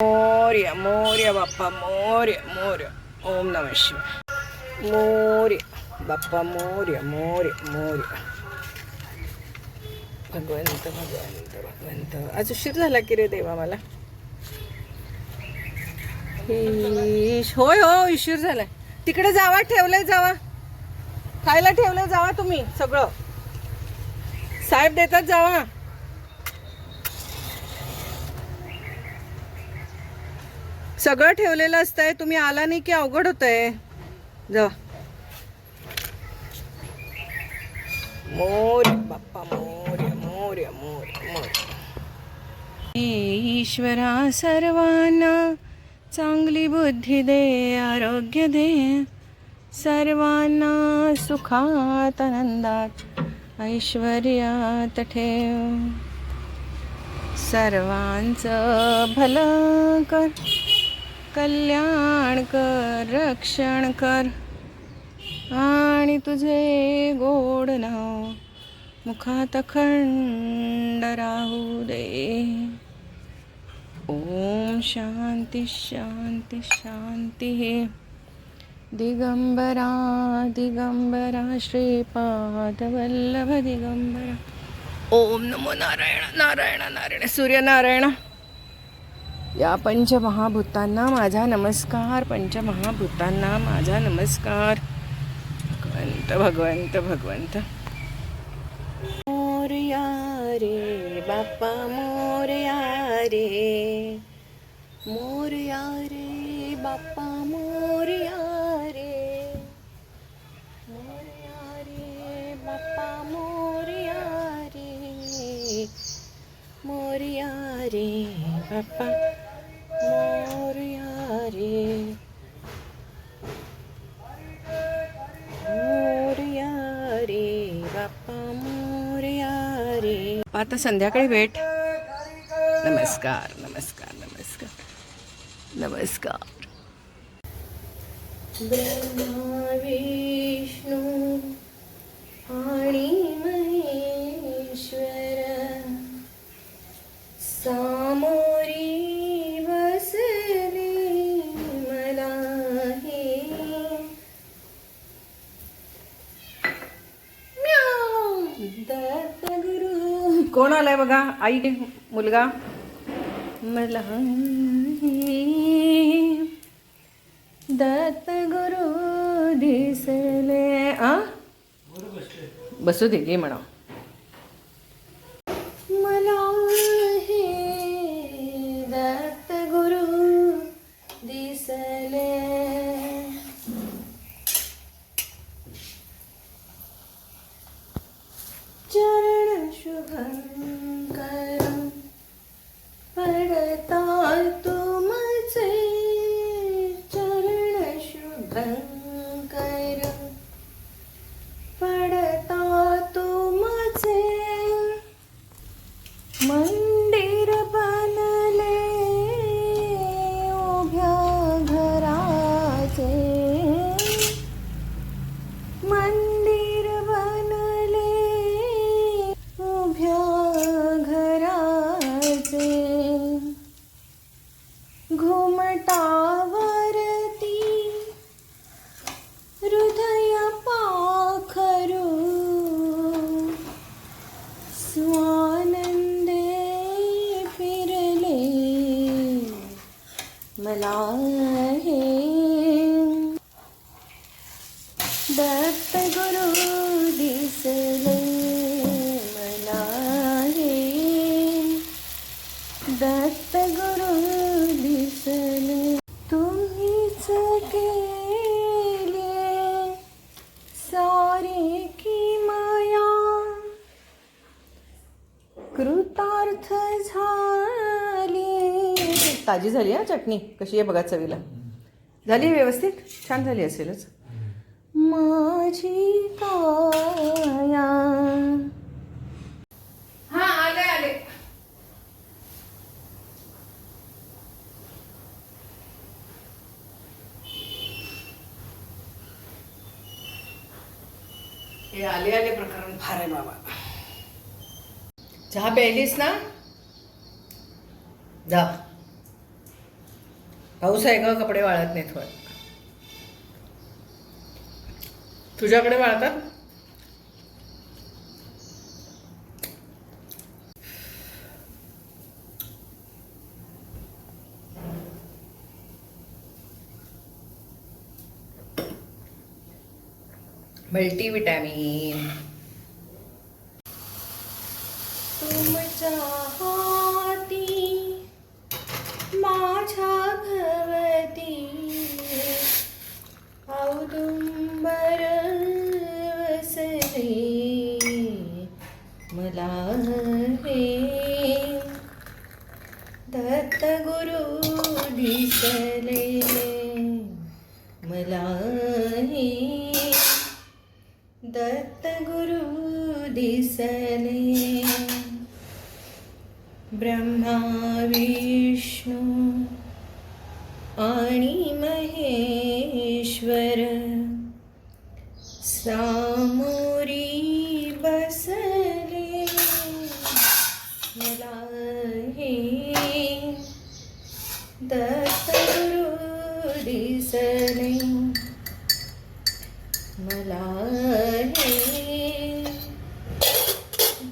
मोर्या मोर्या बाप्पा मोर्य मोर्य ओम नम शिवाय मोर्य बाप्पा मोर्य मोर्य मोर्य भगवंत भगवंत भगवंत आज उशीर झाला की रे देवा मला होय हो उशीर झालाय तिकडे जावा ठेवलंय जावा खायला ठेवलंय जावा तुम्ही सगळं साहेब देतात जावा सगळं ठेवलेलं असतंय. तुम्ही आला नाही की अवघड होतं आहे जा. मोर बाप्पा मोर मोर मोर मोर ईश्वरा सर्वांना चांगली बुद्धी दे आरोग्य दे. सर्वांना सुखात आनंदात ऐश्वर्यात ठेव. सर्वांचं भलं कर. कल्याण कर रक्षण कर. आणि तुझे गोड नाव मुखात खंड राहू दे. ओम शांती शांती शांती दिगंबरा दिगंबरा श्रीपाद वल्लभ दिगंबरा. ओम नमो नारायण नारायण नारायण सूर्यनारायण. या पंचमहाभूतांना माझा नमस्कार पंचमहाभूतांना माझा नमस्कार. भगवंत भगवंत भगवंत. मोरया रे बाप्पा मोरया रे मोरया रे बाप्पा मोरया रे मोरया रे बाप्पा मोरया रे मोरया रे बाप्पा. आता संध्याकाळी भेट. नमस्कार नमस्कार नमस्कार. नमस्कार. ब्रह्मा विष्णू आणि महेश्वर सा दत्तगुरु कोण आलाय बघा आई मुलगा मला दत्तगुरु दिसले आ बसू दे घे म्हणा 嗯 मला हे दत्त गुरु दिसले ताजी झाली हा चटणी. कशी आहे बघा चवीला. झाली व्यवस्थित? छान झाली असेलच. माझी काया. हा आले आले. हे आले आले प्रकरण. फार आहे बाबा. चहा प्यायलीस ना? जा. पाऊस आहे का? कपडे वाळत नाहीत होय. तुझ्याकडे वाळतात? मल्टीविटॅमिन तुमच्या हाती माझ्या औदुंबर वसले मला हे दत्त गुरु दिसले. मला हे दत्त गुरु दिसले. दत्तगुरु दिसले मला हे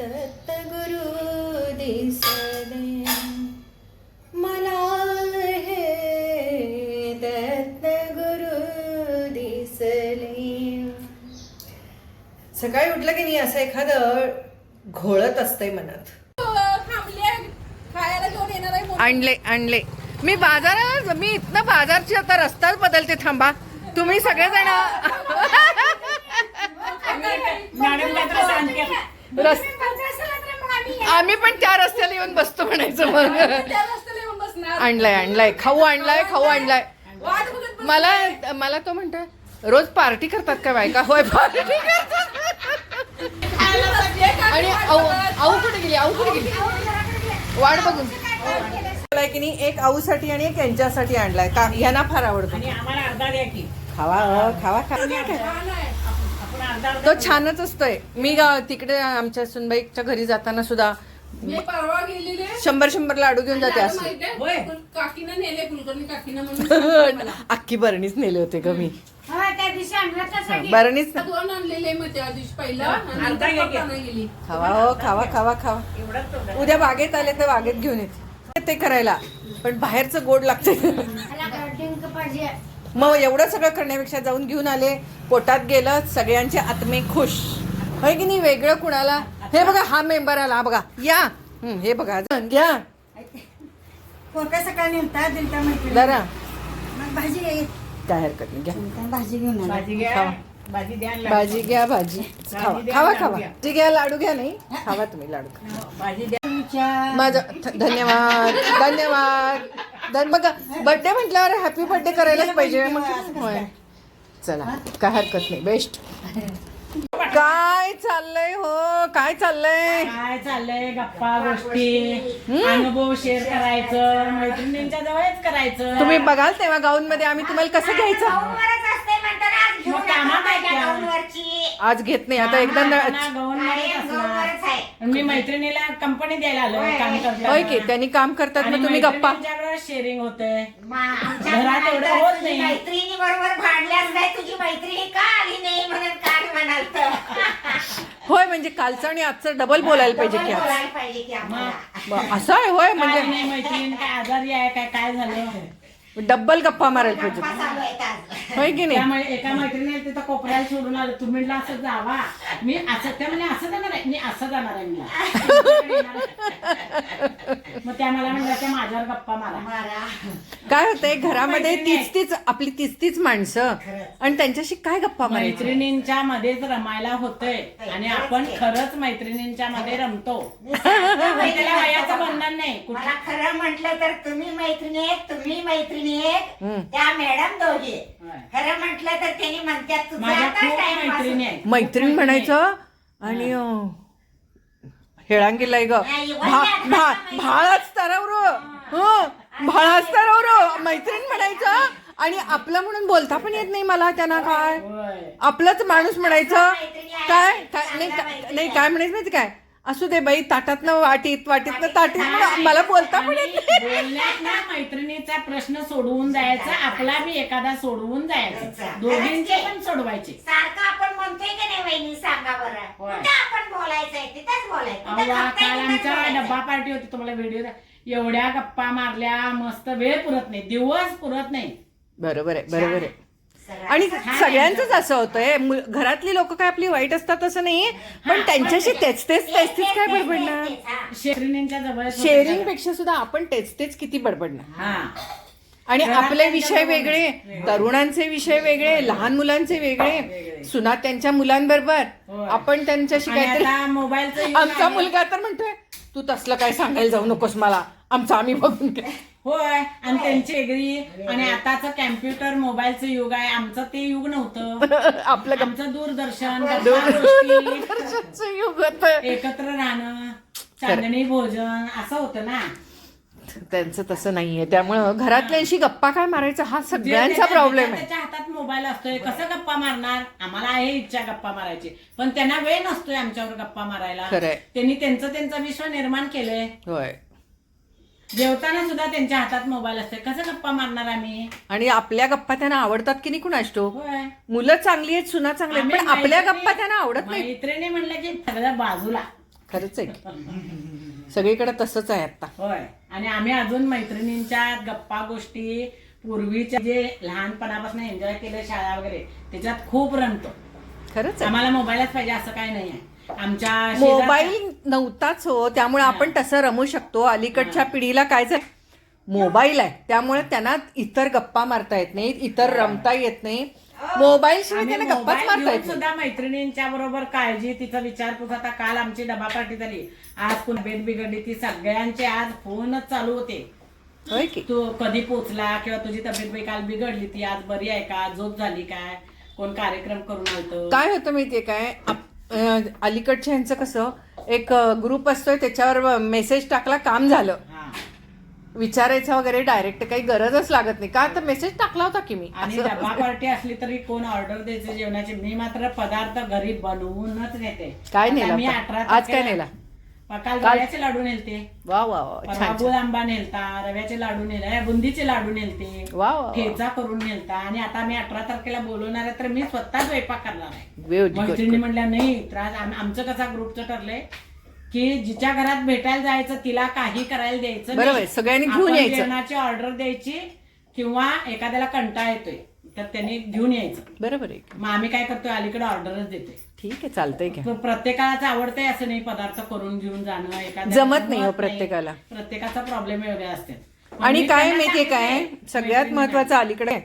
दत्तगुरु दिसले मला हे दत्तगुरु दिसले सकाळी उठलं की नाही असं एखादं घोळत असतंय मनात. आणले आणले. मी बाजारात मी इथनं बाजारची आता रस्ताच बदलते थांबा. तुम्ही सगळेजण आम्ही पण त्या रस्त्याला येऊन बसतो म्हणायचं मग. आणलाय आणलाय. खाऊ आणलाय खाऊ आणलाय. मला मला तो म्हणतोय रोज पार्टी करतात का बायका? होय पार्टी करतात. आणि आऊ आऊ कुठे गेली? आऊ कुठे गेली? वाट बघून. आणलाय की नाही एक आऊसाठी आणि एक यांच्यासाठी आणलाय. का यांना फार आवडतो. आणि आम्हाला अर्धा द्या की. खावा अ, खावा खावा. आपण अर्धा अर्धा तो छानच असतोय. मी गा- तिकडे आमच्या सुनबाईच्या घरी जाताना सुद्धा मी परवा गेलेले. शंभर शंभर लाडू घेऊन जाते मला असं. आहे, होय. काकीनं नेले कुलकर्णी काकीनं म्हणून सांगितलं मला. अख्खी बरणीच नेले होते ग मी. हा, त्या दिवशी आणलं त्यासाठी. बरणीच दोन आणलेले मग त्या दिवशी पहिला आणि अर्धा नंतर घे की. पप्पांना गेली. खावा हो खावा खावा खावा. एवढाच तेवढा. उद्या बागेत आले तर बागेत घेऊन येते. ते करायला पण बाहेरचं गोड लागते मग एवढं सगळं करण्यापेक्षा जाऊन घेऊन आले पोटात गेलं सगळ्यांचे आत्मे खुश. होय की नाही? वेगळं कुणाला? हे बघा हा मेंबर आला. बघा या. हं, हे बघा घ्या सकाळी दिलता मैत्रिणी. जरा. मग भाजी काय हरकत नाही घ्या. भाजी घेऊन आला. भाजी घ्या. भाजी द्या आणि भाजी घ्या भाजी. खावा खावा खावा. घ्या. भाजी घ्या लाडू घ्या नाही. खावा तुम्ही लाडू खा. लाडू. भाजी द्या. माझं धन्यवाद धन्यवाद. धन बघा बर्थडे म्हटल्यावर हॅपी बर्थडे करायलाच पाहिजे. मग होय. चला काय हरकत नाही बेस्ट काय चाललंय हो? काय चाललंय? काय चाललंय? गप्पा गोष्टी अनुभव शेअर करायचं मैत्रिणींच्या जवळच करायचं. तुम्ही बघाल तेव्हा गाऊन मध्ये आम्ही तुम्हाला कसं घ्यायचं. आज घेत नाही आता एकदा मी मैत्रिणीला कंपनी द्यायला आलो काम करताना. होय की त्यांनी काम करतात मग तुम्ही गप्पा. शेअरिंग होते मा- आमच्या घरात एवढं होत नाही. मैत्रिणी बरोबर भांडल्यास काय तुझी मैत्रिणी का आली नाही म्हणून काय म्हणाल होय म्हणजे कालचं आणि आजचं डबल बोलायला पाहिजे की आज. बोलायला पाहिजे की आम्हाला ब- असं आहे होय काय म्हणजे नाही मैत्रीण काय आजारी आहे काय काय झालं? डब्बल गप्पा मारायला पाहिजे गप्पा चालू आहेत आज. होय की नाही? त्यामुळे एका मैत्रिणीने तिथं कोपऱ्याला सोडून आलं. तुम्ही म्हणलं असं जावा. मी असं त्या म्हणजे असं जाणार आहे. मी असं जाणार आहे मग त्या मला म्हणलं त्या माझ्यावर गप्पा मारा. मारा. काय होतंय? घरामध्ये मैत्रिणी तीच तीच आपली तीच तीच माणसं आणि त्यांच्याशी काय गप्पा मारायची मैत्रिणींच्या मध्येच रमायला होतंय. आणि आपण खरंच मैत्रिणींच्या मध्ये रमतो. वयाचं बंधन नाही. कुठं? खरं म्हटलं तर तुम्ही मैत्रिणी एक तुम्ही मैत्रिणी एक हम्म. त्या मॅडम दोघे. होय. खरं म्हटलं तर त्यांनी म्हणतात तुझं माझ्या आता खूप time मैत्रिणी म्हणायचं आणि अं, हेळांगीला ग. नाही, वैद्य भाळच तरवर हं. भाळच तरवर मैत्रीण म्हणायचं. आणि आपलं म्हणून बोलता पण येत नाही मला त्यांना काय. होय. आपलंच माणूस म्हणायचं. काय? काय? नाही काय- नाही काय म्हणायचं माहिती काय? असू दे बाई ताटातनं वाटीत वाटीतनं ताटीत. म्हणून मला बोलता पण येत नाही. बोलण्यात ना मैत्रिणीचा प्रश्न सोडवून जायचा आपला बी एखादा सोडवून जायचा. दोघींचे पण सोडवायचे. सारखं आपण म्हणतोय की नाही वहिनी सांगा बरं. होय. कुठं आपण बोलायचंय? तिथंच बोलायचं. कुठं अव्वा खपतंय काल तिथंच आमच्या बोलायचं. डब्बा पार्टी होती तुम्हाला व्हिडिओ एवढ्या गप्पा मारल्या मस्त वेळ पुरत नाही दिवस पुरत नाही. बरोबर आहे बरोबर आहे. आणि सगळ्यांचंच असं होतंय घरातली लोक काय आपली वाईट असतात असं नाही पण त्यांच्याशी तेच तेच तेच तेच काय बडबडणार हा. शेअरिंगपेक्षा सुद्धा आपण तेच तेच किती बडबडणार हा आणि आपले विषय वेगळे वेगळे. तरुणांचे विषय वेगळे लहान मुलांचे वेगळे. सुना त्यांच्या मुलांबरोबर होय. आपण त्यांच्याशी काहीतरी युग आमचा. मुलगा तर म्हणतोय तू तसलं काय सांगायला जाऊ नकोस मला आमचं आम्ही बघून घे." होय आणि त्यांची वेगळी. आणि आताच कॅम्प्युटर मोबाईलचं युग आहे. आमचं ते युग नव्हतं. आपलं आमचं दूरदर्शन युग होतं. एकत्र राहणं चांदणी भोजन असं होतं ना. त्यांचं तसं नाहीये. त्यामुळं घरातल्यांशी गप्पा काय मारायचा हा सगळ्यांचा प्रॉब्लेम आहे. त्याच्या हातात मोबाईल असतोय कसं गप्पा मारणार? आम्हाला आहे इच्छा गप्पा मारायची. पण त्यांना वेळ नसतोय आमच्यावर गप्पा मारायला. त्यांनी त्यांचं त्यांचं विश्व निर्माण केलंय. होय. जेवताना सुद्धा त्यांच्या हातात मोबाईल असतोय कसं गप्पा मारणार आम्ही? आणि आपल्या गप्पा त्यांना आवडतात की नाही होय. मुलं चांगली आहेत सुना चांगली आहेत पण आम्ही आपल्या मैत्रिणी- गप्पा त्यांना आवडत नाही मैत्रिणी म्हणलं की सगळं बाजूला. खरंच आहे. की. सगळीकडे तसंच आहे आता. होय. आणि आम्ही अजून मैत्रिणींच्या गप्पा गोष्टी पूर्वीच्या जे लहानपणापासून एन्जॉय केलं शाळा वगैरे त्याच्यात खूप रमतो. खरंच आहे. आम्हाला मोबाईलच पाहिजे असं काही नाही आहे आमच्या मोबाईल नव्हताच हो त्यामुळे आपण तसं रमू शकतो. अलीकडच्या पिढीला काय झालं? मोबाईल आहे. त्यामुळे त्यांना इतर गप्पा मारता येत नाही इतर रमता येत नाही. मोबाईल शिवाय त्यांना गप्पाच मारता येत नाही. सुद्धा मैत्रिणींच्या बरोबर काळजी तिचा विचारपूस. आता काल आमची डबा पार्टी झाली. आज कोण बेट बिघडली. ती सगळ्यांचे आज फोनच चालू होते. होय की? तू कधी पोचला किंवा तुझी तब्येत बाई काल बिघडली ती आज बरी आहे का? झोप झाली काय? कोण कार्यक्रम करून आलतो? काय होतं माहितीये काय? आप- अलीकडच्या यांचं कसं एक ग्रुप असतोय त्याच्यावर मेसेज टाकला काम झालं. विचारायचं वगैरे डायरेक्ट काही गरजच लागत नाही. का तर मेसेज टाकला होता की मी. आणि डबा पार्टी असली तरी कोण ऑर्डर द्यायचे जेवणाचे? मी मात्र पदार्थ घरी बनवूनच नेते काय नेलं आज काय नेला? काल काल- रव्याचे लाडू नेलते. वा वा वा परवा छान गुळ छान. आंबा नेलता रव्याचे लाडू नेले बुंदीचे लाडू नेलते वा वा वा. ठेचा करून नेलता आणि आता मी अठरा तारखेला बोलवणार आहे तर मी स्वतः स्वयंपाक करणार आहे. Good, good, मैत्रिणी good. म्हणल्या नाही त्रास आम- आमचं कसा ग्रुपचं ठरलंय की जिच्या घरात भेटायला जायचं तिला काही करायला द्यायचं बरोबर नाही. आहे, सगळ्यांनी घेऊन आपण यायचं. जेवणाची ऑर्डर द्यायची किंवा एखाद्याला कंटाळा येतोय तर त्यांनी घेऊन यायचं. बरोबर आहे. मग आम्ही काय करतोय अलीकडे ऑर्डरच देतोय. ठीक आहे चालतंय घ्या प- प्रत्येकाचं आवडतंय असं नाही पदार्थ करून घेऊन जाणं जमत नाही हो प्रत्येकाला. प्रत्येकाचा प्रॉब्लेम वेगळे असते. आणि मी काय माहितीये काय? सगळ्यात. महत्वाचं अलीकडे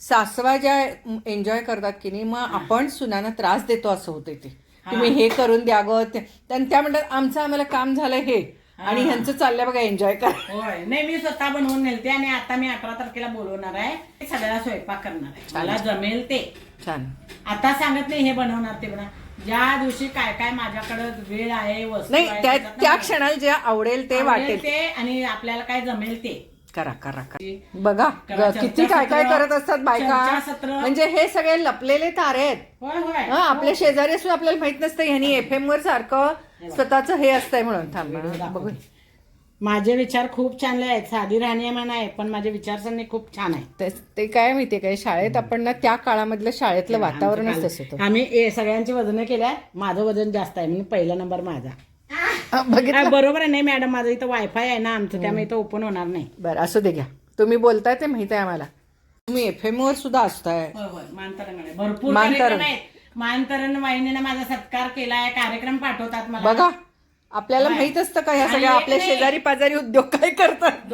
सासवा ज्या एन्जॉय करतात की नाही मग आपण सुनांना त्रास देतो असं होते ते. तुम्ही हे करून द्या ग त्या म्हणतात आमचं आम्हाला काम झालं हे. आणि ह्यांचं चाललंय बघा एन्जॉय करा. होय. नाही मी स्वतः बनवून नेलते आणि आता मी अठरा तारखेला बोलवणार आहे. सगळ्याला स्वयंपाक करणार आहे. मला जमेल ते. छान. आता सांगत नाही हे बनवणार ते बनवणार ज्या दिवशी काय काय माझ्याकडे वेळ आहे वस्तू नाही आहे, त्या त्याच्यातनं त्या बनवणार. क्षणाला जे आवडेल ते आवडेल वाटेल. ते आणि आपल्याला काय जमेल ते. करा करा करा. बघा किती काय काय करत असतात बायका. चर्चासत्र. म्हणजे हे सगळे लपलेले तारे आहेत. होय होय. हं, आपल्या शेजारी असून आपल्याला माहीत नसतं ह्यांनी एफ एम वर सारखं स्वतःच हे असतंय म्हणून. थांबा बघू माझे विचार खूप छान आहेत. साधी राहणीमान आहे पण माझे विचारसरणी खूप छान आहे ते- ते काय माहितीये काय शाळेत आपण ना त्या काळामधलं शाळेतलं वातावरणच तसं होतं. आम्ही ए- सगळ्यांची वजन केल्या माझं वजन जास्त आहे म्हणून पहिला नंबर माझा. हं, बघितलं? हा, बरोबर आहे नाही मॅडम माझं इथं वायफाय आहे ना आमचं त्यामुळे इथं ओपन होणार नाही. बरं असू दे घ्या. तुम्ही बोलताय ते माहीत आहे आम्हाला. तुम्ही एफ एम वर सुद्धा असताय. मानतरण आहे. भरपूर मानतरण. कार्यक्रम आहेत मानतरण वाहिनीने माझा सत्कार केलाय कार्यक्रम पाठवतात मला. बघा. आपल्याला माहीत असतं का ह्या सगळ्या आपल्या. शेजारी पाजारी उद्योग काय करतात